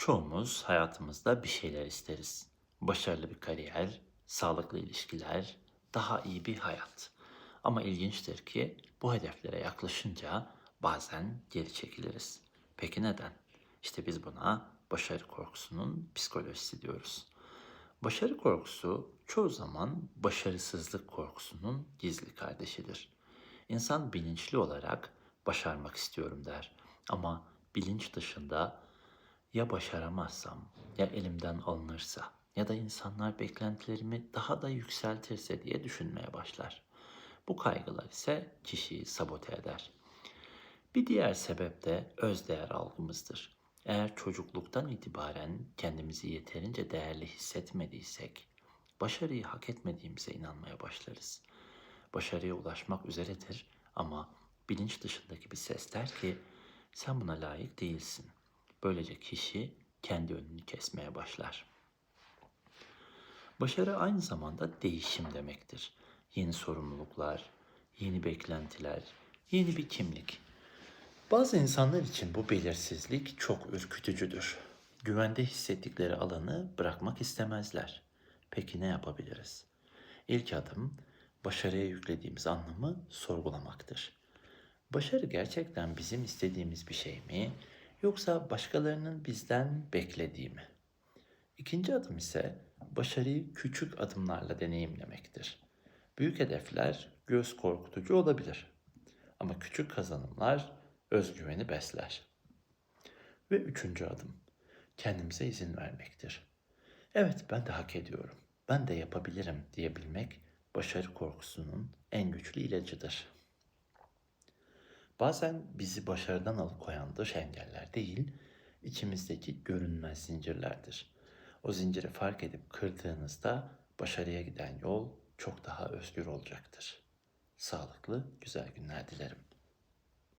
Çoğumuz hayatımızda bir şeyler isteriz. Başarılı bir kariyer, sağlıklı ilişkiler, daha iyi bir hayat. Ama ilginçtir ki bu hedeflere yaklaşınca bazen geri çekiliriz. Peki neden? İşte biz buna başarı korkusunun psikolojisi diyoruz. Başarı korkusu çoğu zaman başarısızlık korkusunun gizli kardeşidir. İnsan bilinçli olarak başarmak istiyorum der. Ama bilinç dışında ya başaramazsam, ya elimden alınırsa ya da insanlar beklentilerimi daha da yükseltirse diye düşünmeye başlar. Bu kaygılar ise kişiyi sabote eder. Bir diğer sebep de özdeğer algımızdır. Eğer çocukluktan itibaren kendimizi yeterince değerli hissetmediysek, başarıyı hak etmediğimize inanmaya başlarız. Başarıya ulaşmak üzeredir ama bilinç dışındaki bir ses der ki sen buna layık değilsin. Böylece kişi kendi önünü kesmeye başlar. Başarı aynı zamanda değişim demektir. Yeni sorumluluklar, yeni beklentiler, yeni bir kimlik. Bazı insanlar için bu belirsizlik çok ürkütücüdür. Güvende hissettikleri alanı bırakmak istemezler. Peki ne yapabiliriz? İlk adım başarıya yüklediğimiz anlamı sorgulamaktır. Başarı gerçekten bizim istediğimiz bir şey mi yoksa başkalarının bizden beklediği mi? İkinci adım ise başarıyı küçük adımlarla deneyimlemektir. Büyük hedefler göz korkutucu olabilir. Ama küçük kazanımlar özgüveni besler. Ve üçüncü adım kendimize izin vermektir. Evet ben de hak ediyorum. Ben de yapabilirim diyebilmek başarı korkusunun en güçlü ilacıdır. Bazen bizi başarıdan alıkoyan dış engeller değil, içimizdeki görünmez zincirlerdir. O zinciri fark edip kırdığınızda başarıya giden yol çok daha özgür olacaktır. Sağlıklı, güzel günler dilerim.